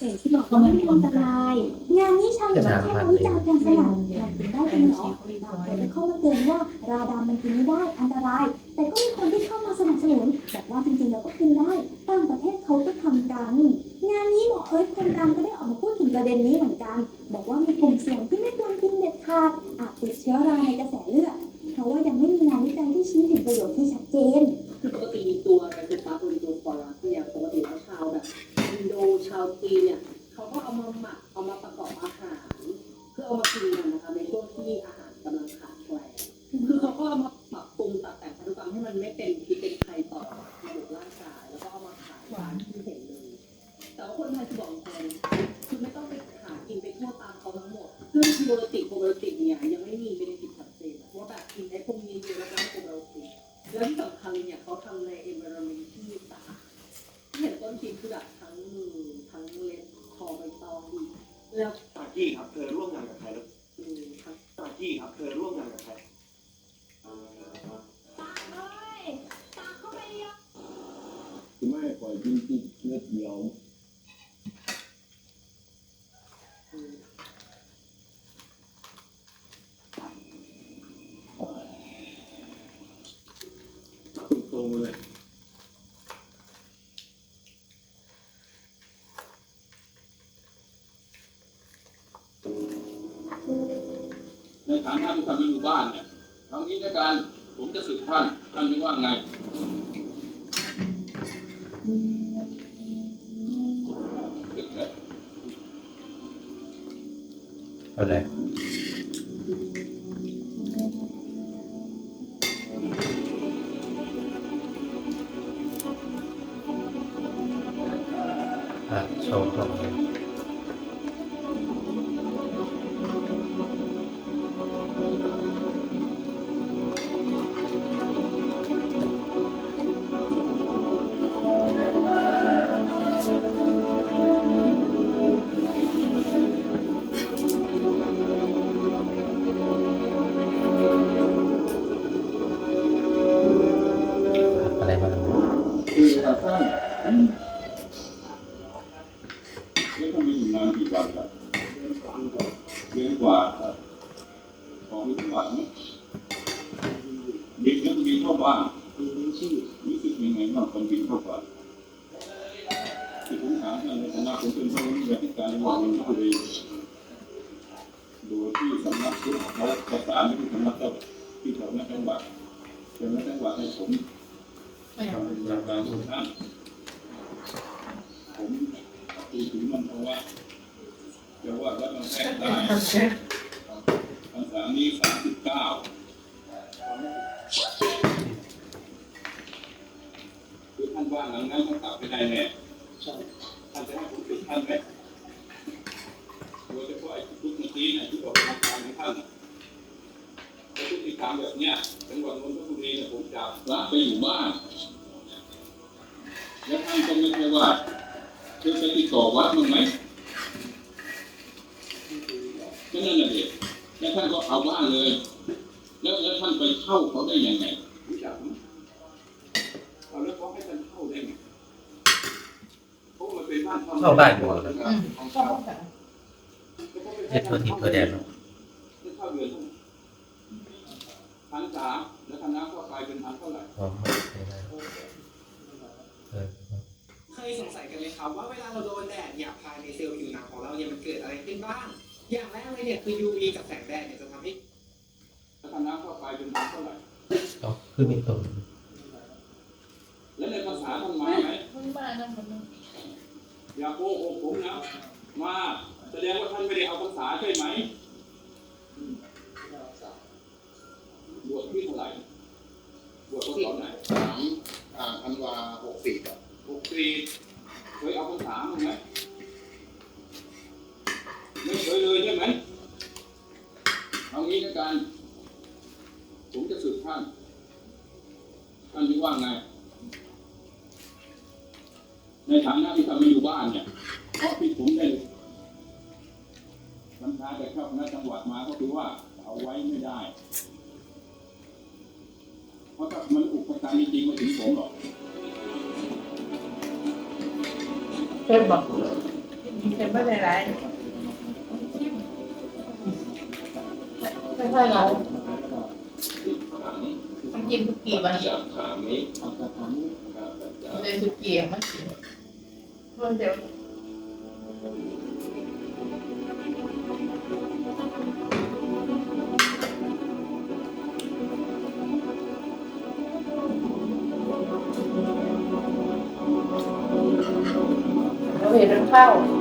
อย่างที่บอกว่าไม่มีอันตราย งานนี้ชาวเน็ตเข้าวิจารณ์กันสนั่นมันได้เป็นหรอบางคนเข้ามาเตือนว่าราดามันกินไม่ได้อันตราย แต่ก็มีคนที่เข้ามาสนับสนุนบอกว่าจริงๆแล้วก็กินได้ต่างประเทศเขาก็ทำกัน งานนี้หมอเอิร์ธคนดังก็ได้ออกมาพูดถึงประเด็นนี้เหมือนกัน คัญเลยเนี่ยเขาทำใน environment ที่สะอาดที่เห็นต้นทีคือแบบทั้งมือทั้งเล็บคอใบตองอีกแล้วตากี้ครับเธอร่วมงานกับใครแล้วอืมทั้งตากี้ครับเธอร่วมงานกับใครไม่ปล่อยกินที่เม็ดเดียว ตรงๆเลยในฐานะที่ทำอยู่บ้านเนี่ยทางนี้ในการผมจะสืบท่าน ท่านไม่ว่าไงอะไร อะามท่านในฐานะผมเป็นผู้บริหารการจังหวัดนนทบุรีดูที่สำนักพุทธเขาประสานที่สำนักเจ้าที่แถวนั้นจังหวัดเป็นจังหวัดให้ผมทำรายการทุกท่านผมตีถึงมันเพราะว่าจะว่าแล้วมันแทรกได้ภาษานี้สามสิบเก้าคือท่านว่าหลังนั้นท่านกลับไปได้แน่ ท่านไหมโดยเฉพาะไอ้ทุกเมื่อกี้เนี่ยที่บอกทางการของท่านน่ะไอ้พฤติกรรมแบบเนี้ยจังหวัดนนทบุรีเนี่ยผมจับละไปอยู่บ้านแล้วท่านก็ไม่ใช่ว่าจะไปติดต่อวัดมั้งไหมก็นั่นแหละเด็กแล้วท่านก็เอาบ้านเลย แล้วแล้วท่านไปเข้าเขาได้ยังไงรู้จักไหมเอาแล้วเขาให้ท่านเข้าได้ไง เพราะมันเป็นบ้านเข้าบ้านอยู่เหรอของเขาเฮ็ดตัวทิพย์ตัวแดนเข้าเดือนพันสามแล้วคณะเข้าไปเป็นพันเท่าไหร่อ๋อไม่ได้เออเคยสงสัยกันไหมครับว่าเวลาเราโดนแดดเนี่ยภายในเซลล์ผิวหนังของเราเนี่ยมันเกิดอะไรขึ้นบ้าง อย่างแรกเลยเนี่ยคือ UV กับแสงแดดเนี่ยจะทำให้แล้วคณะเข้าไปเป็นพันเท่าไหร่เอาคือมีตรงแล้วในภาษาท่านมาไหม อย่าโกหกผมนะมาแสดงว่าท่านไม่ได้เอาภาษาใช่ไหมบวชที่เท่าไหร่บวชตอนไหนสามอ่าธันวาหกสี่ครับหกสี่เคยเอาภาษามั้างไหมไม่เคยเลยใช่ไหมเอางี้แล้วกันผมจะสืบท่าน ท่านที่ว่าไง ในฐานะที่ ทำอยู่บ้านเนี่ยที่ผมได้บัญชาจากเจ้าคณะจังหวัดมาก็คือว่าเอาไว้ไม่ได้ เพราะถ้ามันอุปการจริงๆไม่ถึงผมหรอกเอ็มบอกเห็นไม่ได้ไรไม่ค่อยเรามันกินทุกกี่วันจากถามนี้เลยทุกกี่มันกินมันเดี๋ยวเราเห็นมั นเข้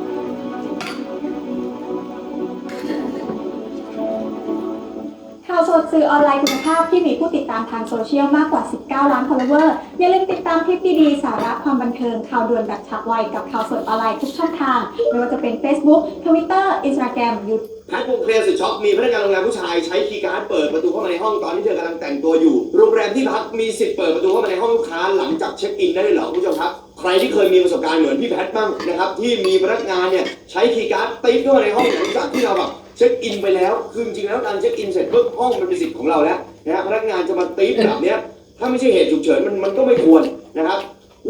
ดสื่อออนไลน์คุณภาพที่มีผู้ติดตามทางโซเชียลมากกว่า 19 ล้าน follower อย่าลืมติดตามคลิปดีๆ สาระความบันเทิงข่าวด่วนแบบฉับไวกับข่าวสดออนไลน์ทุกช่องทาง ไม่ว่าจะเป็น Facebook Twitter Instagram YouTube แพทย์วงเคลียร์สุดช็อกมีพนักงานโรงแรมผู้ชายใช้คีย์การ์ดเปิดประตูเข้ามาในห้องตอนที่เธอกำลังแต่งตัวอยู่ โรงแรมที่พักมีสิทธิ์เปิดประตูเข้ามาในห้องลูกค้าหลังจากเช็คอินได้เลยเหรอคุณผู้ชมครับ ใครที่เคยมีประสบการณ์เหมือนพี่แพทย์บ้างนะครับที่มีพนักงานเนี่ยใช้คีย์การ์ดติ๊กเข้ามาในห้องหลังจากที่เราแบบ เช็คอินไปแล้ว คือจริงๆแล้วการเช็คอินเสร็จปุ๊บห้องมันเป็นสิทธิ์ของเราแล้วนะฮะพนักงานจะมาติ๊กแบบเนี้ยถ้าไม่ใช่เหตุฉุกเฉินมันมันก็ไม่ควรนะครับ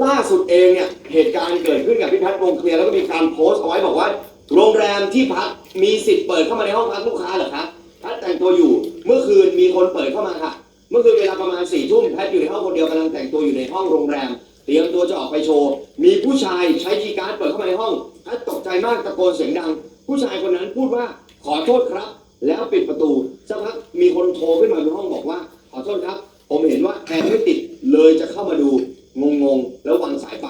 ล่าสุดเองเนี่ยเหตุการณ์เกิดขึ้นกับพี่แพทย์วงเคลียร์แล้วก็มีการโพสต์เอาไว้บอกว่า โรงแรมที่พักมีสิทธิ์เปิดเข้ามาในห้องพักลูกค้าเหรอคะพทย์แต่งตัวอยู่ เมื่อคืนมีคนเปิดเข้ามาค่ะ เมื่อคืนเวลาประมาณสี่ทุ่มพทย์อยู่ในห้องคนเดียวกำลังแต่งตัวอยู่ในห้องโรงแรมเตรียมตัวจะออกไปโชว์ มีผู้ชายใช้คีย์การ์ดเปิดเข้ามาในห้องพทย์ตกใจมากตะโกนเสียงดัง ผู้ชายคนนั้นพูดว่า ขอโทษครับ แล้วปิดประตูสักพักมีคนโทรขึ้นมาในห้องบอกว่า ขอโทษครับ ผมเห็นว่าแอร์ไม่ติดเลยจะเข้ามาดูงงๆแล้ววางสายไป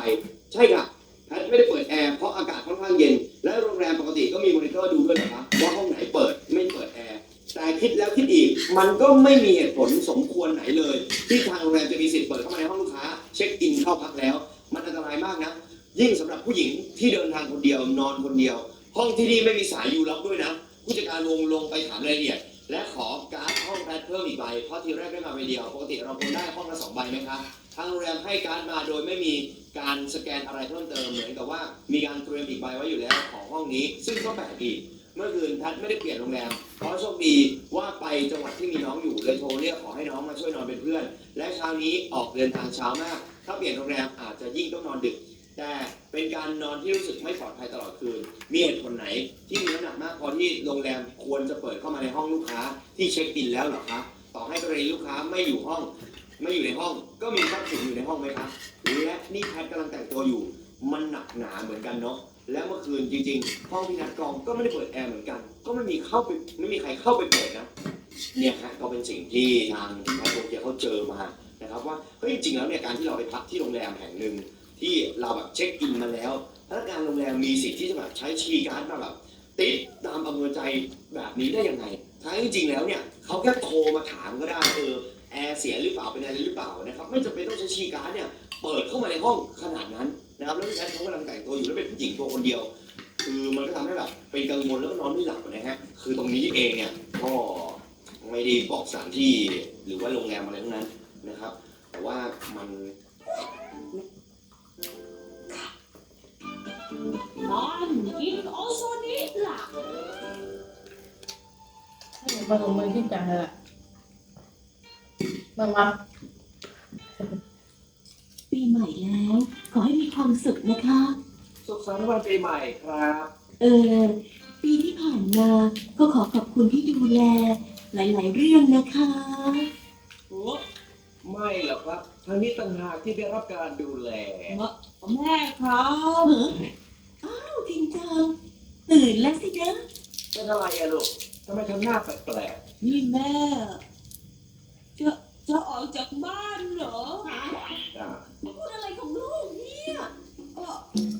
ใช่ค่ะแพทไม่ได้เปิดแอร์เพราะอากาศค่อนข้างเย็น และโรงแรมปกติก็มีมอนิเตอร์ดูด้วยนะครับว่าห้องไหนเปิดไม่เปิดแอร์แต่คิดแล้วคิดอีก มันก็ไม่มีเหตุผลสมควรไหนเลย ที่ทางโรงแรมจะมีสิทธิ์เปิดเข้ามาในห้องลูกค้า เช็คอินเข้าพักแล้ว มันอันตรายมากนะยิ่งสำหรับผู้หญิงที่เดินทางคนเดียวนอนคนเดียว ห้องที่นี่ไม่มีสายยูล็อกด้วยนะ ผู้จัดการลงลงไปถามรายละเอียด และขอการ์ดห้องแพทเพิ่มอีกใบ เพราะทีแรกได้มาใบเดียว ปกติเราควรได้ห้องละสองใบไหมคะทางโรงแรมให้การ์ดมาโดยไม่มีการสแกนอะไรเพิ่มเติมเหมือนกับว่า มีการเตรียมอีกใบไว้อยู่แล้วของห้องนี้ ซึ่งก็แปลกอีกเมื่อคืนแพทย์ไม่ได้เปลี่ยนโรงแรม เพราะโชคดีว่าไปจังหวัดที่มีน้องอยู่เลยโทรเรียกขอให้น้องมาช่วยนอนเป็นเพื่อน และเช้านี้ออกเดินทางเช้ามาก ถ้าเปลี่ยนโรงแรมอาจจะยิ่งต้องนอนดึก แต่เป็นการนอนที่รู้สึกไม่ปลอดภัยตลอดคืน มีเหตุผลไหนที่มีน้ำหนักมากพอที่โรงแรมควรจะเปิดเข้ามาในห้องลูกค้าที่เช็คอินแล้วเหรอคะต่อให้กรณีลูกค้าไม่อยู่ห้อง ไม่อยู่ในห้อง ก็มีทรัพย์สินอยู่ในห้องไหมคะและนี่แพทย์กำลังแต่งตัวอยู่ มันหนักหนาเหมือนกันเนาะแล้วเมื่อคืนจริง ๆ ห้องพี่นัดกองก็ไม่ได้เปิดแอร์เหมือนกัน ก็ไม่มีเข้าไปไม่มีใครเข้าไปเปิดนะเนี่ยฮะก็เป็นสิ่งที่ทางแพทย์โรงเกียเขาเจอมานะครับว่าเฮ้ยจริงๆแล้วเนี่ยการที่เราไปพักที่โรงแรมแห่งหนึ่ง ที่เราแบบเช็คอินมาแล้วพนักงานโรงแรมมีสิทธิ์ที่จะแบบใช้ชีการ์ดมาแบบติดตามอำนวยใจแบบนี้ได้ยังไงทั้งจริงๆแล้วเนี่ยเขาแค่โทรมาถามก็ได้เออแอร์เสียหรือเปล่าเป็นอะไรหรือเปล่านะครับไม่จำเป็นต้องใช้ชีการ์ดเนี่ยเปิดเข้ามาในห้องขนาดนั้นนะครับแล้วพี่แพทย์เขากำลังแต่งตัวอยู่แล้วเป็นผู้หญิงตัวคนเดียว คือมันก็ทำให้แบบเป็นกังวลแล้วก็นอนไม่หลับนะฮะคือตรงนี้เองเนี่ยก็ไม่ได้บอกสถานที่หรือว่าโรงแรมอะไรทั้งนั้นนะครับ แต่ว่ามัน มาลงมือที่จังเลยล่ะมามาปีใหม่แล้ว ขอให้มีความสุขนะคะ สุขสันต์วันปีใหม่ครับ เออ ปีที่ผ่านมา ก็ขอขอบคุณที่ดูแล หลาย ๆ เรื่องนะคะไม่หรอกครับทางนี้ต่างหากที่ได้รับการดูแลแม่ครับอ้าวจริงจังตื่นแล้วสินะเป็นอะไรอะลูก ทำไมทำหน้าแปลกนี่แม่ จะจะออกจากบ้านเหรอๆอ่าพูดอะไรของลูกเนี่ย ก็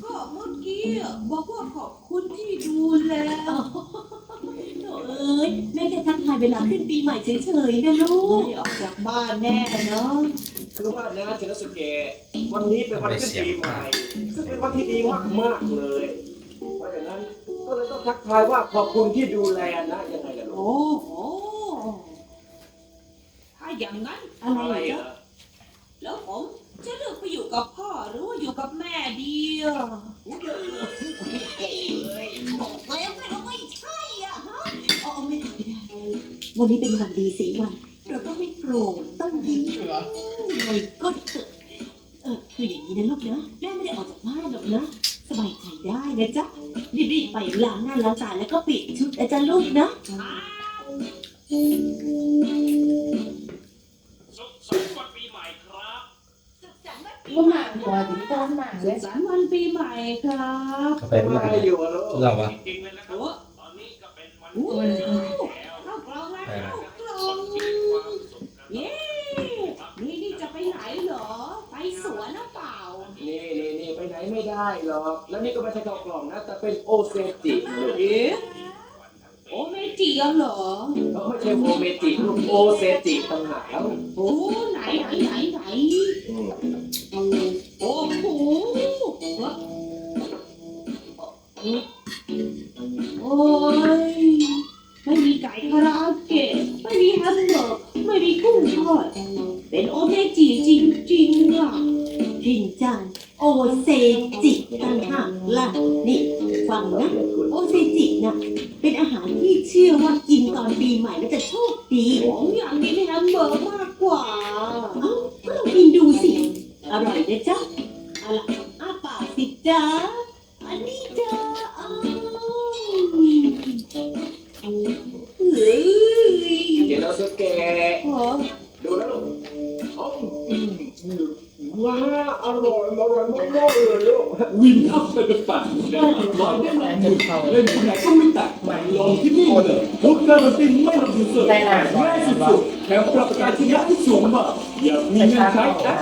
ก็เมื่อกี้บอกว่าขอบคุณที่ดูแลโถ่เอ้ยแม่แค่ทักทายเวลาขึ้นปีใหม่เฉยๆนะลูกออกจากบ้านแน่เนาะคือว่านะเชนสุเกะวันนี้เป็นวันขึ้นปีใหม่ซึ่งเป็นวันที่ดีมากๆเลย เพราะฉะนั้นก็เลยต้องทักทายว่าขอบคุณที่ดูแลนะยังไงล่ะลูก โอ้โหถ้าอย่างนั้นอะไรอะไรเหรอแล้วผมจะเลือกไปอยู่กับพ่อหรือว่าอยู่กับแม่ดีอะบอกแล้วไงว่าไม่ใช่อะฮะอ๋อไม่ได้ไม่ได้วันนี้เป็นวันดีสีวัน เราต้องไม่โกรธต้องยิ้มไงก็เถอะเออคืออย่างนี้นะลูกนะแม่ไม่ได้ออกจากบ้านหรอกนะ สบายใจได้นะจ๊ะ รีบๆไปล้างหน้าล้างตาแล้วก็ปิดชุดอาจารย์ลูกนะงานปีใหมางหัวถึงต้นหมางเลยสันวันปีใหม่ครับเอาไปเมื่อไรอยู่ลูกเราอะโอ้โหเข้ากล่องแล้วเข้ากล่องเย้นี่นี่จะไปไหนเหรอ ไปสวนหรือเปล่า นี่นี่นี่ ไปไหนไม่ได้หรอก แล้วนี่ก็ไม่ใช่ข้าวกล่องนะ แต่เป็นโอเซจิลูกเอ๊ะโอเมจิอะเหรอ เขาไม่ใช่โอเมจิลูกโอเซจิต่างหากแล้วโอ้ไหนไหนไหนไหนโอ้โหโอ้ยไม่มีไก่คาราโอเกะไม่มีแฮมเบอร์เกอร์ไม่มีกุ้งทอดเป็นโอเมจิจริงๆอะจริงจังโอ เซจิต่างหากล่ะนี่ฟังนะ โอเซจิน่ะเป็นอาหาร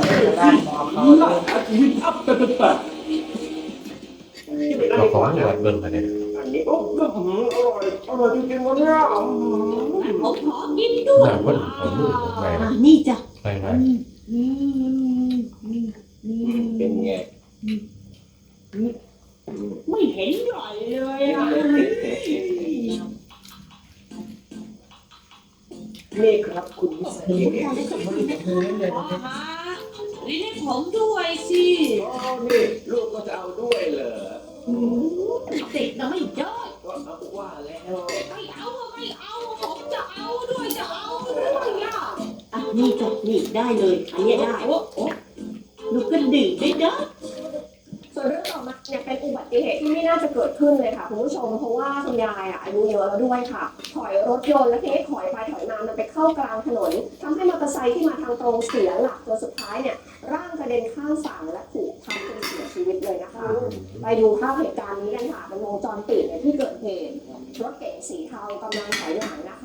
เดียวที่ล่าแอปวินอัพเป็นฝันเราขอให้วัดเบิ่งมาเนี่ยอันนี้โอ้ก็อืมอร่อยอร่อยจริงๆวันนี้อืมผมขอกินด้วยหนังวันของลูกผมไปอะนี่จ้ะไปไหมอืมอืมอืมเป็นไงไม่เห็นอร่อยเลยอะนี่ครับคุณวิสาหขอมา ลิ้นให้ผมด้วยสิอ๋อนี่ลูกก็จะเอาด้วยเหรอติดนะไม่ได้ก็เอาว่าแล้วไม่เอาอะไม่เอาอะผมจะเอาด้วยจะเอาด้วยอะอะนี่จ้ะนี่ได้เลยอันเนี้ยได้โอ้โอ้ลูกก็ดื่มได้เด้อ ส่วนเรื่องต่อมาเนี่ยเป็นอุบัติเหตุที่ไม่น่าจะเกิดขึ้นเลยค่ะคุณผู้ชมเพราะว่าคุณยายอะอายุเยอะแล้วด้วยค่ะ ถอยรถยนต์แล้วทีนี้ถอยไปถอยมามันไปเข้ากลางถนนทำให้มอเตอร์ไซค์ที่มาทางตรงเสียหลักจนสุดท้ายเนี่ยร่างกระเด็นข้ามฝั่งและถูกทับจนเสียชีวิตเลยนะคะ ไปดูภาพเหตุการณ์นี้กันค่ะเป็นวงจรปิดในที่เกิดเหตุรถเก๋งสีเทากำลังถอยหลังนะคะ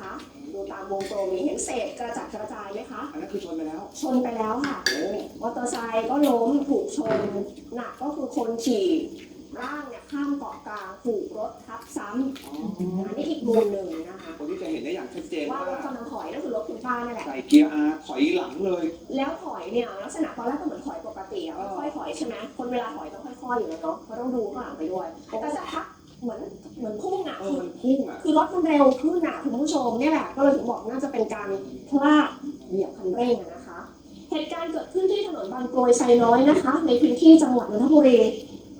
ามวงกลมนี้เห็นเศษกระจัดกระจายไหมคะ อันนั้นคือชนไปแล้ว ชนไปแล้วค่ะมอเตอร์ไซค์ก็ล้มถูกชน หนักก็คือคนขี่ร่างเนี่ยข้ามเกาะกลางถูกรถทับซ้ำอันนี้อีกมุมหนึ่งนะคะ คนที่จะเห็นได้อย่างชัดเจนว่าว่ารถกำลังถอยนั่นคือรถคุณป้านั่นแหละ ใส่เกียร์อาถอยหลังเลย แล้วถอยเนี่ยลักษณะตอนแรกก็เหมือนถอยปกติอะค่อยๆถอยใช่ไหมคนเวลาถอยต้องค่อยๆอยู่แล้วเนาะเขาะต้องดูข้างหลังไปด้วย แต่สักพัก เหมือนเหมือนพุ่งอะเอคืออมันพุ่งอะ คือรถมันเร็วขึ้นอะคุณผู้ชมเนี่ยแหละก็เลยถึงบอกน่าจะเป็นการพลาดเหยียบคันเร่งอะนะคะ เหตุการณ์เกิดขึ้นที่ถนนบางกรวยไซน้อยนะคะ ในพื้นที่จังหวัดนนทบุรี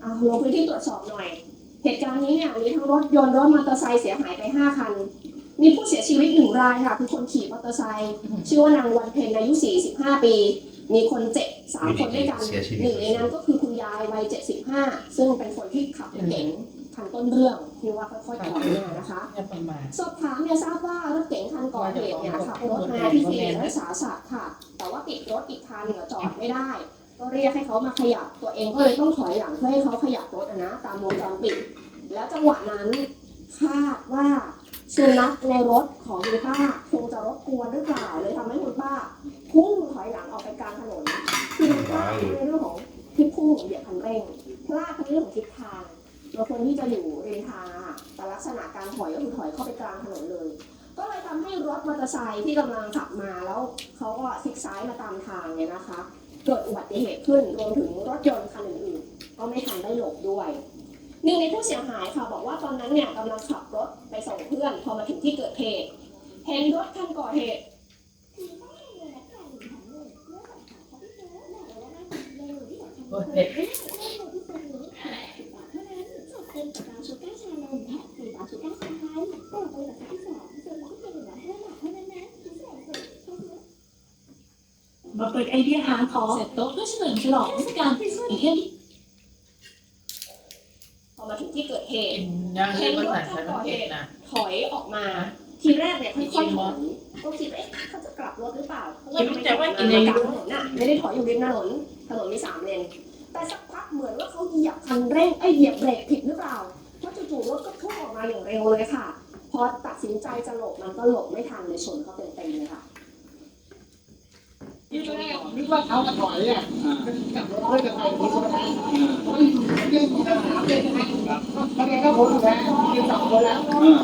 อ่าลงพื้นที่ตรวจสอบหน่อย เหตุการณ์นี้เนี่ยมีทั้งรถยนต์รถมอเตอร์ไซค์เสียหายไป 5 คัน มีผู้เสียชีวิตหนึ่งรายค่ะคือคนขี่มอเตอร์ไซค์ชื่อว่านางวันเพ็ญอายุ 45 ปี มีคนเจ็บสามคนด้วยกันเสียชีวิต หนึ่งในนั้นก็คือคุณยายวัย 75 ซึ่งเป็นคนที่ขับรถเก๋ง คันต้นเรื่องที่ว่าค่อยๆถอยเนี่ยนะคะอย่าประมาทสอบถามเนี่ยทราบว่ารถเก๋งคันก่อเหตุเนี่ยขับรถมาที่สี่รักษาสัตว์ค่ะ แต่ว่าติดรถอีกคันเนี่ยจอดไม่ได้ ก็เรียกให้เขามาขยับตัวเองก็เลยต้องถอยหลังเพื่อให้เขาขยับรถอะนะตามวงจรปิด แล้วจังหวะนั้นคาดว่าสุนัขในรถของคุณป้าคงจะรบกวนหรือเปล่าเลยทำให้คุณป้าพุ่งถอยหลังออกไปกลางถนนคือมันพลาดในเรื่องของที่พุ่งเหยียบคันเร่งพลาดในเรื่องของทิศทาง เราควรที่จะอยู่ริมทางอะค่ะแต่ลักษณะการถอยก็คือถอยเข้าไปกลางถนนเลย ก็เลยทำให้รถมอเตอร์ไซค์ที่กำลังขับมาแล้วเขาก็พลิกซ้ายมาตามทางเนี่ยนะคะ เกิดอุบัติเหตุขึ้นรวมถึงรถยนต์คันอื่นๆก็ไม่ทันได้หลบด้วยหนึ่งในผู้เสียหายค่ะบอกว่าตอนนั้นเนี่ยกำลังขับรถไปส่งเพื่อนพอมาถึงที่เกิดเหตุ เห็นรถคันก่อเหตุ โอ้ยเด็ก มาเปิดไอเดียหาของเสร็จโต๊ะเพื่อเฉลิมฉลองเทศกาลคริสต์มาสอย่างเงี้ย พอมาถึงที่เกิดเหตุ ย่างที่ภาษาไทยมันเผ็ดนะ ถอยออกมา ทีแรกเนี่ยค่อยๆถอยก็คิดว่าเอ๊ะเขาจะกลับรถหรือเปล่าเพราะว่า คิดว่าจะว่ากิน ใน เอง กลางถนนน่ะไม่ได้ถอยอยู่ริมถนนถนนมีสาม เลนแต่สักพักเหมือนว่าเขาเหยียบคันเร่งไอ้ยเหยียบเบรกผิดหรือเปล่าเพราะจู่ๆรถก็พุ่งออกมาอย่างเร็วเลยค่ะ พอตัดสินใจจะหลบมันก็หลบไม่ทันเลยชนเขาเต็มๆเลยค่ะที่แรกนึกว่าเขาจะถอยอะกับรถเลยจะไปคนคนนั้นเรื่องที่ต้องถามเลยนะครับคะแนนก็ผมแพ้ยืนสองคนแล้ว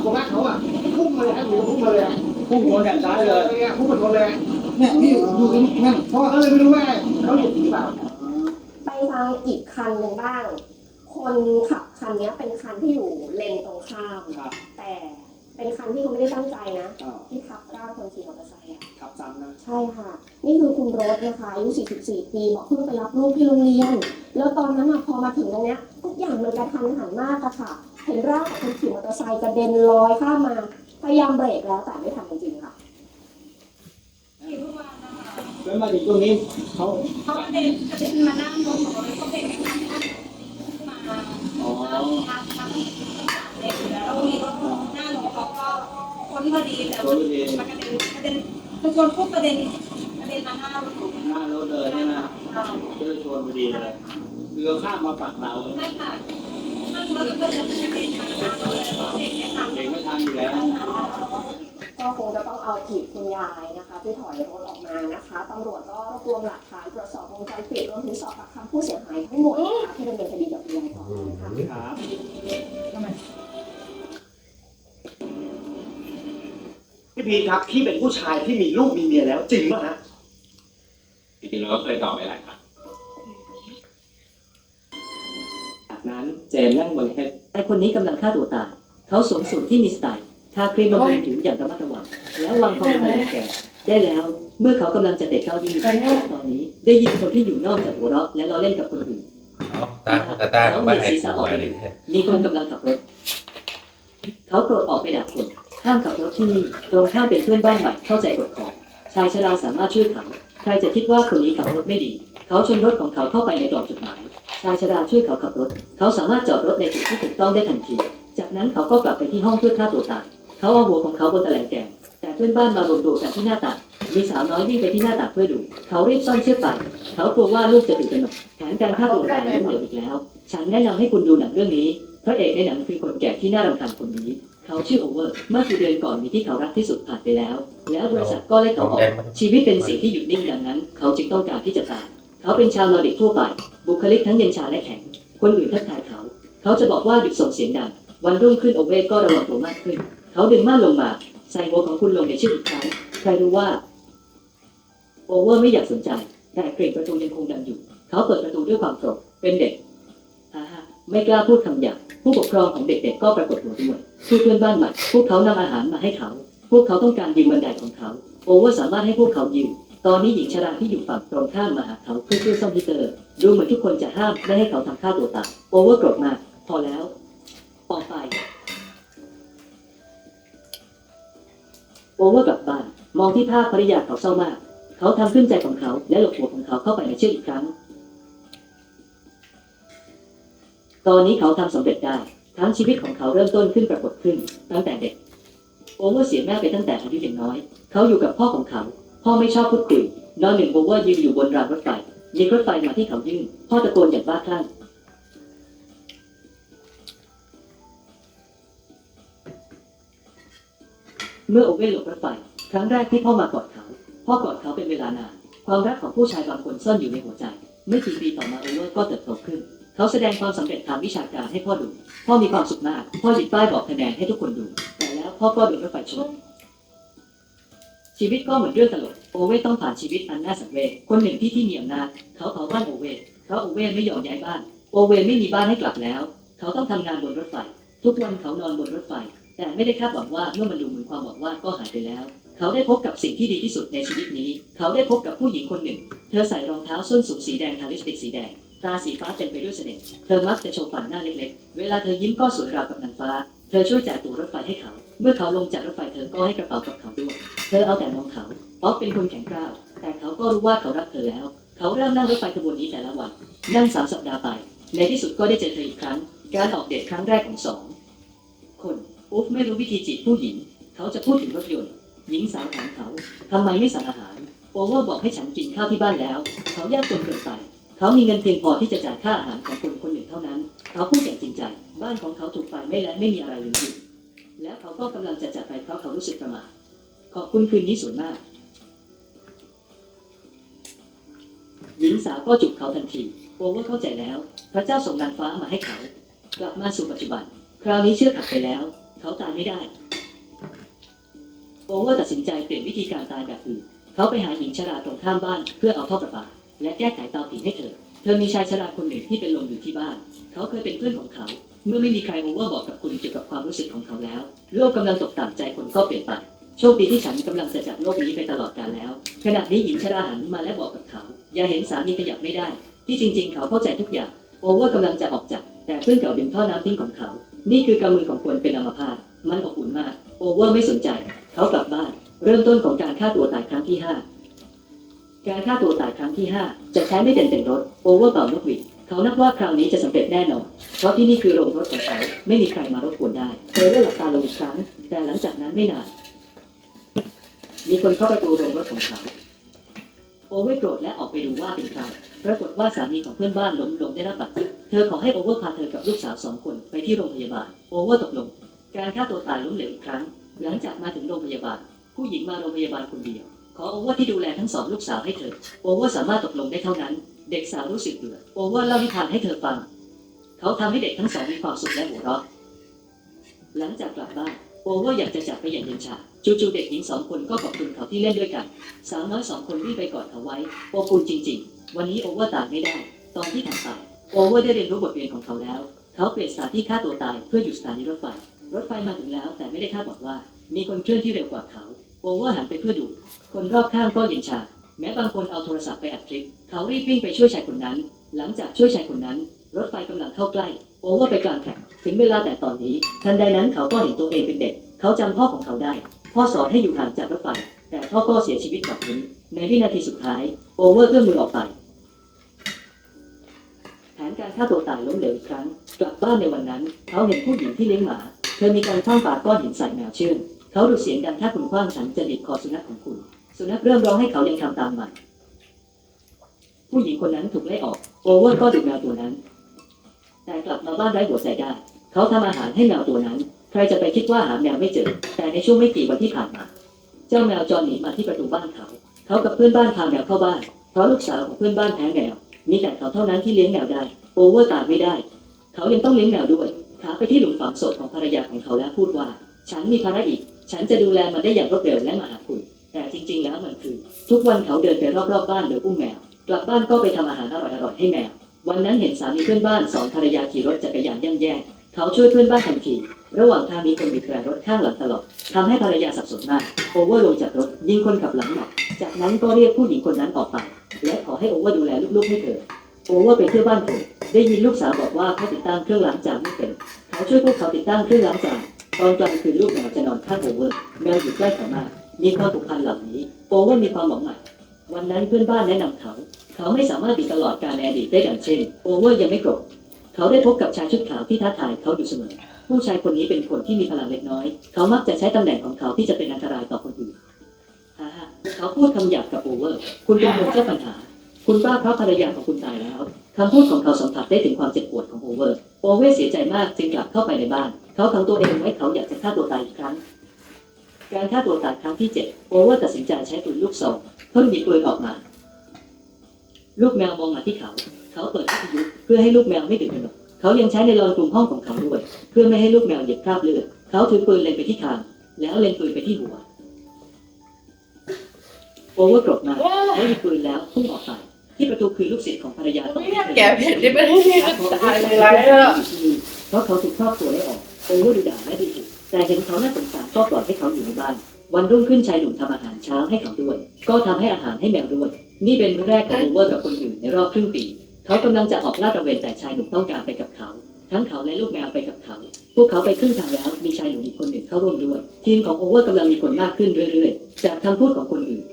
ผมว่าเขาอะพุ่งเลยครับหรือพุ่งมาเลยพุ่งชนแขนซ้ายเลยเนี่ยพุ่งมาชนเลยเนี่ยนี่อยู่ตรงนั่นเพราะว่าเขาเลยไม่รู้ว่าเขาหยุดหรือเปล่า ไปฟังอีกคันหนึ่งบ้าง คนขับคันเนี้ยเป็นคันที่อยู่เลนตรงข้าม ครับแต่เป็นคันที่เขาไม่ได้ตั้งใจนะ อ้าวที่ทับร่างคนขี่มอเตอร์ไซค์อะขับซ้ำนะ ใช่ค่ะ นี่คือคุณโรสนะคะอายุ 44 ปีบอกเพิ่งไปรับลูกที่โรงเรียน แล้วตอนนั้นอะพอมาถึงตรงเนี้ยทุกอย่างมันกระทันหันมากอะค่ะ เห็นร่างของคนขี่มอเตอร์ไซค์กระเด็นลอยข้ามมา พยายามเบรกแล้วแต่ไม่ทันจริงๆค่ะ แล้วมาถึงตรงนี้เขาเขาเด็นกระเด็นมานั่งรถของเขาเบรกไม่ทันมาอ๋อทับทับเด็กแล้วมีรถหน้ารถเขาก็คนพอดีแต่ว่าวเองมันกระเด็นกระเด็นกระชนปุ๊บกระเด็นกระเด็นมาหน้ารถผมหน้ารถเลยใช่ไหมเลยชนพอดีเลยคือข้ามมาฝั่งเราไม่ค่ะนั่งรถก็จะเด็นมาหน้ารถเด็กเนี่ยทำเองไม่ทันอยู่แล้ว ก็คงจะต้องเอาผิดคุณยายนะคะ ที่ถอยรถออกมานะคะตำรวจก็รวบรวมหลักฐานตรวจสอบวงจรปิดรวมถึงสอบปากคำผู้เสียหายทั้งหมดนะคะที่ดำเนินคดีกับคุณยายต่อไปนะคะครับพี่พีครับพี่เป็นผู้ชายที่มีลูกมีเมียแล้วจริงป่ะฮะจริงๆเราก็เคยตอบไปหลายครั้งจากนั้นเจมส์นั่งบนเฮดไอคนนี้กำลังฆ่าตัวตาย เขาสวมสูทที่มีสไตล์ ทาครีมบำรุงผิวอย่างระมัดระวังแล้ววางของไปในแก่ได้แล้วเมื่อเขากำลังจะเตะเข้ายิงตอนนี้ ได้ยินคนที่อยู่นอกจากหัวเราะและล้อเล่นกับคนอื่นเอาตาตาตาออกมาให้หัวเลยมีคนกำลังขับรถ เขาโกรธออกไปด่าคนห้ามขับรถที่นี่ตรงข้ามเป็นเพื่อนบ้านใหม่เข้าใจกฎของชายชราสามารถช่วยเขาใครจะคิดว่าคนนี้ขับรถไม่ดี เขาชนรถของเขาเข้าไปในกล่องจดหมายชายชราช่วยเขาขับรถ เขาสามารถจอดรถในจุดที่ถูกต้องได้ทันที จากนั้นเขาก็กลับไปที่ห้องเพื่อฆ่าตัวตาย เขาเอาหัวของเขาบนตะแลงแกงแต่เพื่อนบ้านมารวมตัวกันที่หน้าต่างมีสาวน้อยวิ่งไปที่หน้าต่างเพื่อดู เขารีบซ่อนเชือกไปเขากลัวว่าลูกจะตื่นตระหนกแผนการฆ่าตัวตายล้มเหลวอีกแล้ว ฉันแนะนำให้คุณดูหนังเรื่องนี้พระเอกในหนังคือคนแก่ที่น่ารำคาญคนนี้ เขาชื่อโอเวอร์ เมื่อกี่เดือนก่อนมีที่เขารักที่สุดผ่านไปแล้ว แล้วบริษัทก็ไล่เขาออก ชีวิตเป็นสิ่งที่หยุดนิ่งดังนั้น เขาจึงต้องการที่จะตาย เขาเป็นชาวนอร์ดิกทั่วไป บุคลิกทั้งเย็นชาและแข็ง คนอื่นทักทายเขา เขาจะบอกว่าหยุดส่งเสียงดัง วันรุ่งขึ้นโอเวอร์ก็ระวังตัวมากขึ้น เขาดึงม่านลงมา ใส่หัวของคุณลงในชื่ออีกครั้งใครรู้ว่า โอเวอร์ไม่อยากสนใจ แต่กริ่งประตูยังคงดังอยู่ เขาเปิดประตูด้วยความโกรธเป็นเด็กอ่าไม่กล้าพูดคำหยาบผู้ปกครองของเด็กๆก็ปรากฏตัวด้วยคือเพื่อนบ้านใหม่พวกเขานำอาหารมาให้เขา พวกเขาต้องการยืมบันไดของเขา โอเวอร์สามารถให้พวกเขายืมตอนนี้หญิงชราที่อยู่ฝั่งตรงข้ามมาหาเขาเพื่อช่วยซ่อมฮีเตอร์ดูเหมือนทุกคนจะห้ามไม่ให้เขาทำฆ่าตัวตายโอเวอร์โกรธมากพอแล้วออกไป โอเวอร์กลับบ้าน มองที่ภาพภริยาเขาเศร้ามาก เขาทำขึ้นใจของเขาและหลบหัวของเขาเข้าไปในเชือกอีกครั้ง ตอนนี้เขาทำสำเร็จได้ ทั้งชีวิตของเขาเริ่มต้นขึ้นปรากฏขึ้น ตั้งแต่เด็ก โอเวอร์เสียแม่ไปตั้งแต่อายุยังน้อย เขาอยู่กับพ่อของเขา พ่อไม่ชอบพูดคุยนอนหนึ่งโอเวอร์ยืนอยู่บนรางรถไฟมีรถไฟมาที่เขายื่นพ่อตะโกนอย่างบ้าคลั่ง เมื่อโอเว่นหลบรถไฟครั้งแรกที่พ่อมากอดเขา พ่อกอดเขาเป็นเวลานาน ความรักของผู้ชายบางคนซ่อนอยู่ในหัวใจ ไม่กี่ปีต่อมาโอเวอร์ก็เติบโตขึ้น เขาแสดงความสำเร็จทางวิชาการให้พ่อดู พ่อมีความสุขมาก พ่อหยิบป้ายบอกคะแนนให้ทุกคนดู แต่แล้วพ่อก็โดนรถไฟชนชีวิตก็เหมือนเรื่องตลก โอเว่ต้องผ่านชีวิตอันน่าสังเวช คนหนึ่งที่ที่มีอำนาจเขาเผาบ้านโอเว่เพราะโอเว่ไม่ยอมย้ายบ้าน โอเว่ไม่มีบ้านให้กลับแล้ว เขาต้องทำงานบนรถไฟ ทุกวันเขานอนบนรถไฟ แต่ไม่ได้คาดหวังว่าเมื่อมันดูเหมือนความหวังว่าก็หายไปแล้ว เขาได้พบกับสิ่งที่ดีที่สุดในชีวิตนี้ เขาได้พบกับผู้หญิงคนหนึ่ง เธอใส่รองเท้าส้นสูงสีแดงทาลิปสติกสีแดงตาสีฟ้าเต็มไปด้วยเสน่ห์เธอมักจะโชว์ฟันหน้าเล็กๆ เวลาเธอยิ้มก็สวยราวกับนางฟ้า เธอช่วยจ่ายตั๋วรถไฟให้เขา เมื่อเขาลงจากรถไฟเธอก็ให้กระเป๋ากับเขาด้วย เธอเอาแต่มองเขาป๊อปเป็นคนแข็งกร้าว แต่เขาก็รู้ว่าเขารักเธอแล้ว เขาเริ่มนั่งรถไฟขบวนนี้แต่ละวัน นั่งสามสัปดาห์ไป ในที่สุดก็ได้เจอเธออีกครั้ง การออกเดทครั้งแรกของสอง อุฟไม่รู้วิธีจีบผู้หญิง เขาจะพูดถึงรถยนต์ หญิงสาวถามเขาทำไมไม่สั่งอาหารโอเวอร์บอกให้ฉันกินข้าวที่บ้านแล้ว เขายากจนเกินไป เขามีเงินเพียงพอที่จะจ่ายค่าอาหารของคนคนหนึ่งเท่านั้น เขาพูดอย่างจริงใจ บ้านของเขาถูกไฟไหม้และไม่มีอะไรเหลืออยู่แล้วเขาก็กำลังจะจากไปเพราะเขารู้สึกประมาทขอบคุณคืนนี้สวยมาก หญิงสาวก็จุบเขาทันทีโอเวอร์เข้าใจแล้ว พระเจ้าส่งนางฟ้ามาให้เขา กลับมาสู่ปัจจุบัน คราวนี้เชื่อขัดไปแล้ว เขาตายไม่ได้โอเวอร์ตัดสินใจเปลี่ยนวิธีการตายแบบอื่น เขาไปหาหญิงชราตรงข้ามบ้านเพื่อเอาท่อประปาและแก้ไขเตาผิงให้เธอ เธอมีชายชราคนหนึ่งที่เป็นลมอยู่ที่บ้าน เขาเคยเป็นเพื่อนของเขา เมื่อไม่มีใครโอเวอร์บอกกับคุณเกี่ยวกับความรู้สึกของเขาแล้ว โลกกำลังตกต่ำใจคนก็เปลี่ยนไป โชคดีที่ฉันกำลังจะจากโลกนี้ไปตลอดกาลแล้ว ขณะนี้หญิงชราหันมาและบอกกับเขา อย่าเห็นสามีขยับไม่ได้ ที่จริง ๆ เขาเข้าใจทุกอย่าง โอเวอร์กำลังจะออกจาก แต่เพื่อนเก่าดึงท่อน้ำทิ้งของเขา นี่คือกำมือของคนเป็นอัมพาตมันอบอุ่นมาก โอเวอร์ไม่สนใจ เขากลับบ้าน เริ่มต้นของการฆ่าตัวตายครั้งที่ห้าการฆ่าตัวตายครั้งที่5จะใช้ไม่เด่นเต็มรถโอเวอร์เป่านกหวีดเขานับว่าคราวนี้จะสำเร็จแน่นอน เพราะที่นี่คือโรงรถของเขาไม่มีใครมารบกวนได้เธอได้หลับตาลงอีกครั้ง แต่หลังจากนั้นไม่นาน มีคนเข้าประตูโรงรถของเขา โอเวอร์โกรธและออกไปดูว่าเป็นใคร ปรากฏว่าสามีของเพื่อนบ้านล้มลงได้รับบาดเจ็บเธอขอให้โอเวอร์พาเธอกับลูกสาวสองคนไปที่โรงพยาบาล โอเวอร์ตกลง การฆ่าตัวตายล้มเหลวอีกครั้ง หลังจากมาถึงโรงพยาบาล ผู้หญิงมาโรงพยาบาลคนเดียว ขอโอเวอร์ที่ดูแลทั้งสองลูกสาวให้เธอ โอเวอร์สามารถตกลงได้เท่านั้น เด็กสาวรู้สึกเบื่อ โอเวอร์เล่านิทานให้เธอฟัง เขาทำให้เด็กทั้งสองมีความสุขและหัวเราะ หลังจากกลับบ้านโอเวอร์อยากจะจากไปอย่างเย็นชาจู่ๆเด็กหญิงสองคนก็ขอบคุณเขาที่เล่นด้วยกัน สาวน้อยสองคนรีบไปกอดเขาไว้โอบอุ่นจริง ๆ วันนี้โอเวอร์ตายไม่ได้ ตอนที่ถัดไปโอเวอร์ได้เรียนรู้บทเรียนของเขาแล้ว เขาเปลี่ยนสถานที่ฆ่าตัวตายเพื่ออยู่สถานีรถไฟ รถไฟมาถึงแล้ว แต่ไม่ได้คาดหวังว่า มีคนเคลื่อนที่เร็วกว่าเขา โอเวอร์หันไปเพื่อดู คนรอบข้างก็เย็นชา แม้บางคนเอาโทรศัพท์ไปอัดคลิป เขารีบวิ่งไปช่วยชายคนนั้น หลังจากช่วยชายคนนั้น รถไฟกำลังเข้าใกล้ โอเวอร์ไปกลางแข่งถึงเวลาแต่ตอนนี้ ทันใดนั้นเขาก็เห็นตัวเองเป็นเด็ก เขาจำพ่อของเขาได้ พ่อสอนให้อยู่ห่างจากรถไฟ แต่พ่อก็เสียชีวิตแบบนี้ ในวินาทีสุดท้าย โอเวอร์เอื้อมมือออกไป แผนการฆ่าตัวตายล้มเหลวอีกครั้ง กลับบ้านในวันนั้น เขาเห็นผู้หญิงที่เลี้ยงหมา เธอมีการคว้างปาก้อนหินใส่แมวเชื่องเขาดูเสียงดังถ้าคุณคว้างฉันจะดิบคอสุนัขของคุณ สุนัขเริ่มร้องให้เขายังทำตามมันผู้หญิงคนนั้นถูกไล่ออก โอเวอร์ก็ดูแมวตัวนั้น แต่กลับมาบ้านไร้หัวใจได้ เขาทำอาหารให้แมวตัวนั้น ใครจะไปคิดว่าหาแมวไม่เจอ แต่ในช่วงไม่กี่วันที่ผ่านมา เจ้าแมวจรหนีมาที่ประตูบ้านเขา เขากับเพื่อนบ้านพาแมวเข้าบ้าน เพราะลูกสาวของเพื่อนบ้านแพ้แมว มีแต่เขาเท่านั้นที่เลี้ยงแมวได้ โอเวอร์ตายไม่ได้ เขายังต้องเลี้ยงแมวด้วยขาไปที่หลุมฝังศพของภรรยาของเขาแล้วพูดว่า ฉันมีภาระอีกฉันจะดูแลมันได้อย่างรวดเร็วและมาหาคุณ แต่จริง ๆ แล้วมันคือ ทุกวันเขาเดินไปรอบๆบ้านโดยอุ้มแมว กลับบ้านก็ไปทำอาหารอร่อยๆให้แมว วันนั้นเห็นสามีเพื่อนบ้านสอนภรรยาขี่รถจักรยานย่ำแย่ เขาช่วยเพื่อนบ้านทันที ระหว่างทางมีคนบีบแตรรถข้างหลังตลอดทำให้ภรรยาสับสนมาก โอเวอร์ลงจากรถยิงคนขับหลังหนักจากนั้นก็เรียกผู้หญิงคนนั้นออกไป และขอให้โอเวอร์ดูแลลูกๆให้เธอ โอเวอร์ไปเที่ยวบ้านเธอได้ยินลูกสาวบอกว่าเขาติดตั้งเครื่องล้างจานไม่เป็นเขาช่วยพวกเขาติดตั้งเครื่องล้างจานตอนกลางคืนลูกแมวจะนอนข้างโอเวอร์แมวอยู่ใกล้เขามากมีความผูกพันเหล่านี้ โอเวอร์มีความหวังใหม่ วันนั้นเพื่อนบ้านแนะนำเขา เขาไม่สามารถอยู่ตลอดการในอดีตได้ดังเช่น โอเวอร์ยังไม่โกรธเขาได้พบกับชายชุดขาวที่ท้าทายเขาอยู่เสมอ ผู้ชายคนนี้เป็นคนที่มีพลังเล็กน้อย เขามักจะใช้ตำแหน่งของเขาที่จะเป็นอันตรายต่อคนอื่นเขาพูดคำหยาบกับโอเวอร์ คุณเป็นคนเจ้าปัญหา คุณบ้าเพราะภรรยาของคุณตายแล้วคำพูดของเขาสัมผัสได้ถึงความเจ็บปวดของโอเวอร์ โอเวอร์เสียใจมากจึงกลับเข้าไปในบ้าน เขาขังตัวเองไว้เขาอยากจะฆ่าตัวตายอีกครั้ง การฆ่าตัวตายครั้งที่เจ็ดโอเวอร์ตัดสินใจใช้ปืนลูกซองเพิ่งหยิบปืนออกมา ลูกแมวมองมาที่เขา เขาเปิดวิทยุเพื่อให้ลูกแมวไม่ตื่นตระหนก เขายังใช้ในรอนกลุ่มห้องของเขาด้วย เพื่อไม่ให้ลูกแมวเหยียบคราบเลือดเขาถือปืนเล็งไปที่คางแล้วเล็งปืนไปที่หัวโอเวอร์โกรธมากและหยิบปืนแล้วพุ่งออกไปที่ประตูคือลูกศิษย์ของภรรยาต้องไม่อยากแกะเผ็ดที่ไม่ให้พี่ตายเลยไรเนอะเพราะเขาถูกครอบครัวได้ออกโอเวอร์ดูด่าและดูถูกแต่เห็นเขาน่าสงสารก็ปล่อยให้เขาอยู่ในบ้าน วันรุ่งขึ้นชายหนุ่มทำอาหารเช้าให้เขาด้วย ก็ทำให้อาหารให้แมวด้วย นี่เป็นมื้อแรกของโอเวอร์กับคนอื่นในรอบครึ่งปี เขากำลังจะออกลาดตระเวนแต่ชายหนุ่มต้องการไปกับเขา ทั้งเขาและลูกแมวไปกับเขา พวกเขาไปครึ่งทางแล้วมีชายหนุ่มอีกคนหนึ่งเข้าร่วมด้วย ทีมของโอเวอร์กำลังมีคนมากขึ้นเรื่อยๆ จากคำพูดของคนอื่น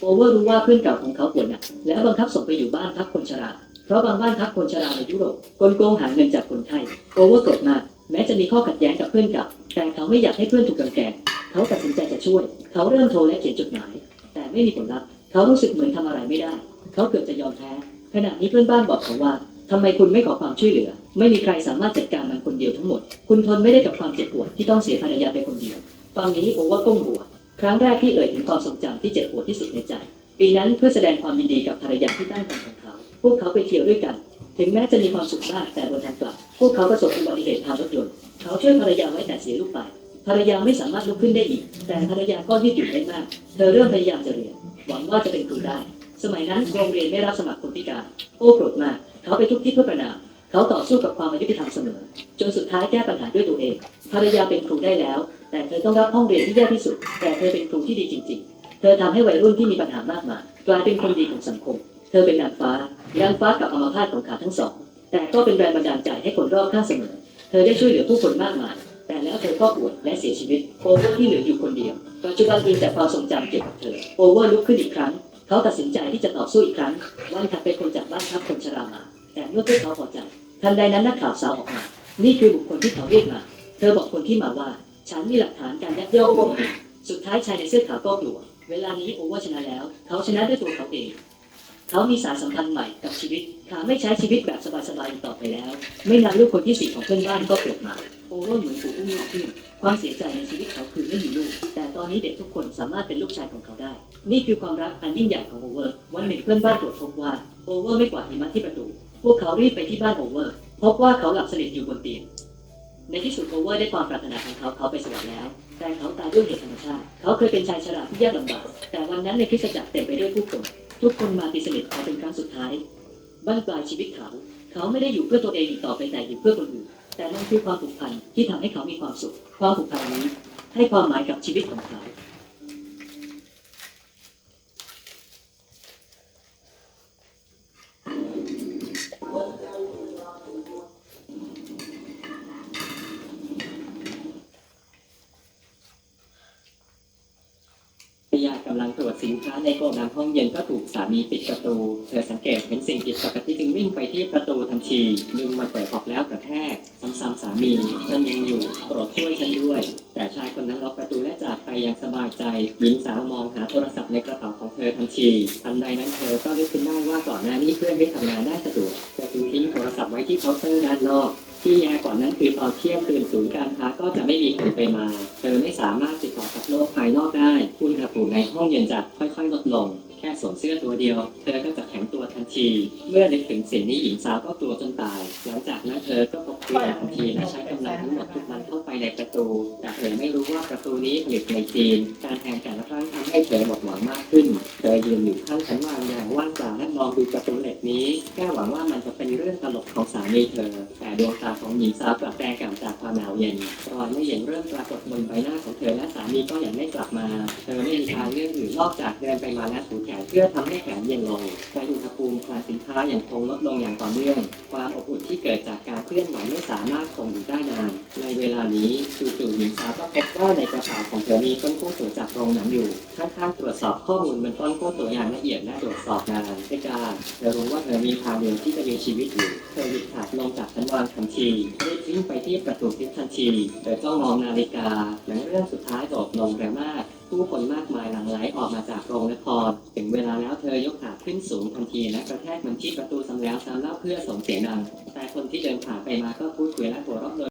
โอเวอร์รู้ว่าเพื่อนเก่าของเขาป่วยหนักและบังคับส่งไปอยู่บ้านพักคนชราเพราะบางบ้านพักคนชราในยุโรปกลโกงหาเงินจากคนไข้โอเวอร์โกรธมากแม้จะมีข้อขัดแย้งกับเพื่อนเก่าแต่เขาไม่อยากให้เพื่อนถูกรังแกเขาตัดสินใจจะช่วย เขาเริ่มโทรและเขียนจดหมาย แต่ไม่มีผลลัพธ์เขารู้สึกเหมือนทำอะไรไม่ได้ เขาเกือบจะยอมแพ้ ขณะนี้เพื่อนบ้านบอกเขาว่าทำไมคุณไม่ขอความช่วยเหลือ ไม่มีใครสามารถจัดการมันคนเดียวทั้งหมด คุณทนไม่ได้กับความเจ็บปวดที่ต้องเสียภรรยาไปคนเดียวตอนนี้โอว่าก้มหัวครั้งแรกที่เอ่ยถึงความทรงจำที่เจ็บปวดที่สุดในใจ ปีนั้นเพื่อแสดงความยินดีกับภรรยาที่ตั้งครรภ์ของเขา พวกเขาไปเที่ยวด้วยกัน ถึงแม้จะมีความสุขมากแต่บนทางกลับ พวกเขาประสบอุบัติเหตุทางรถยนต์เขาช่วยภรรยาไว้แต่เสียลูกไปภรรยาไม่สามารถลุกขึ้นได้อีก แต่ภรรยาก็ยืดหยุ่นได้มาก เธอเริ่มพยายามจะเรียนหวังว่าจะเป็นครูได้ สมัยนั้นโรงเรียนไม่รับสมัครคนพิการ โอ้โกรธมาก เขาไปทุกที่เพื่อประนาม เขาต่อสู้กับความอายุติธรรมเสมอ จนสุดท้ายแก้ปัญหาด้วยตัวเอง ภรรยาเป็นครูได้แล้ว แต่เธอต้องรับห้องเรียนที่แย่ที่สุด แต่เธอเป็นครูที่ดีจริง ๆ เธอทำให้วัยรุ่นที่มีปัญหามากมายกลายเป็นคนดีของสังคม เธอเป็นนางฟ้านางฟ้ากับอมพาตของขาทั้งสอง แต่ก็เป็นแรงบันดาลใจให้คนรอบข้างเสมอ เธอได้ช่วยเหลือผู้คนมากมาย แต่แล้วเธอก็ป่วยและเสียชีวิต โอเวอร์ที่เหลืออยู่คนเดียว ปัจจุบันมีแต่ความทรงจำเกี่ยวกับเธอ โอเวอร์ลุกขึ้นอีกครั้ง เขาตัดสินใจที่จะต่อสู้อีกครั้งวันถัดไปคนจากบ้านทับคนชรามา แต่เมื่อพวกเขาพอใจทันใดนั้นนักข่าวสาวออกมา นี่คือบุคคลที่เขาเรียกมาเธอบอกคนที่มาว่า ฉันมีหลักฐานการยักยอกสุดท้ายชายในเสื้อขาวก็กลัว เวลานี้โอเวอร์ชนะแล้ว เขาชนะด้วยตัวเขาเอง เขามีสารสัมพันธ์ใหม่กับชีวิตเขาไม่ใช้ชีวิตแบบสบายๆต่อไปแล้ว ไม่นานลูกคนที่สี่ของเพื่อนบ้านก็เกิดมา โอเวอร์เหมือนถูกอุ้มลูกขึ้นความเสียใจในชีวิตเขาคือไม่มีลูก แต่ตอนนี้เด็กทุกคนสามารถเป็นลูกชายของเขาได้ นี่คือความรักอันยิ่งใหญ่ของโอเวอร์ วันหนึ่งเพื่อนบ้านตรวจพบว่าโอเวอร์ไม่กวาดหิมะที่ประตู พวกเขารีบไปที่บ้านโอเวอร์ พบว่าเขาหลับสนิทอยู่บนเตียง ในที่สุดโอเวอร์ได้ความปรารถนาของเขาเขาไปสวรรค์แล้ว แต่เขาตายด้วยเหตุธรรมชาติ เขาเคยเป็นชายชราที่ยากลำบาก แต่วันนั้นในคริสตจักรเต็มไปด้วยผู้คน ทุกคนมาตีสนิทเขาเป็นครั้งสุดท้าย บ้านปลายชีวิตเขา เขาไม่ได้อยู่เพื่อตัวเองอีกต่อไปแต่อยู่เพื่อคนอื่น แต่นั่นคือความผูกพันที่ทำให้เขามีความสุขความผูกพันนี้ให้ความหมายกับชีวิตของเขา กำลังตรวจสินค้าในโกดังห้องเย็นก็ถูกสามีปิดประตู เธอสังเกตเห็นสิ่งผิดปกติจึงวิ่งไปที่ประตูทันทีดึงมันเปิดออกแล้วกระแทกซ้ำๆสามีฉันยังอยู่โปรดช่วยฉันด้วย แต่ชายคนนั้นล็อกประตูและจากไปอย่างสบายใจหญิงสาวมองหาโทรศัพท์ในกระเป๋าของเธอทันทีทันใดนั้นเธอก็นึกขึ้นได้ว่าก่อนหน้านี้เพื่อนได้ทำงานได้สะดวกเธอจึงทิ้งโทรศัพท์ไว้ที่เคาน์เตอร์ด้านนอกที่แย่กว่านั้นคือตอนเที่ยงคืนศูนย์การค้าก็จะไม่มีคนไปมา เธอไม่สามารถติด โลกภายนอกได้อุณหภูมิในห้องเย็นจะค่อยๆลดลง แค่สวมเสื้อตัวเดียว เธอก็จะแข็งตัวทันที เมื่อนึกถึงสิ่งนี้หญิงสาวก็กลัวจนตาย หลังจากนั้นเธอก็พกปืนทันทีและใช้กำลังทั้งหมดทุกมันเข้าไปในประตู แต่เธอไม่รู้ว่าประตูนี้ผลิตในจีน การแทงแต่ละครั้ง ให้เธอหมดหวังมากขึ้น เธอยืนอยู่ข้างฉันวางอย่างว่างเปล่าและมองดูประตูเหล็กนี้ แค่หวังว่ามันจะเป็นเรื่องตลกของสามีเธอ แต่ดวงตาของหญิงสาวกลับแดงกำจากความหนาวเย็นรอยไม่เย็นเริ่มปรากฏบนใบหน้าของเธอและสามีก็ยังไม่กลับมา เธอไม่มีทางเลือกอื่นนอกจากเดินไปมาและถูแขนเพื่อทำให้แขนเย็นลงแต่อุท คลังสินค้าอยังคงลดลงอย่างต่อเนื่อง ความอบอุ่นที่เกิดจากการเคลื่อนไหวไม่สามารถคงอยู่ได้นาน ในเวลานี้จู่ๆหญิงสาวก็พบว่าในกระเป๋าของเธอมีต้นกล้วยตัวจากโรงหนังอยู่ข้างตรวจสอบข้อมูลบนต้นกล้วยตัวอย่างละเอียดและตรวจสอบนานไม่กาเธอรู้ว่าเธอมีทางเดียวที่จะมีชีวิตอยู่เธอหยุดขาดลงจากชั้นวางทันทีรีบวิ่งไปที่ประตูลิฟต์ทันทีเธอจ้องมองนาฬิกาหนังเรื่องสุดท้ายจบลงเร็วมาก ผู้คนมากมายหลั่งไหลออกมาจากโรงละครถึงเวลาแล้วเธอยกขาขึ้นสูงทันทีและกระแทกมันที่ประตูซ้ำแล้วซ้ำเล่าเพื่อส่งเสียงดัง แต่คนที่เดินผ่านไปมาก็พูดคุยและหัวเราะโดย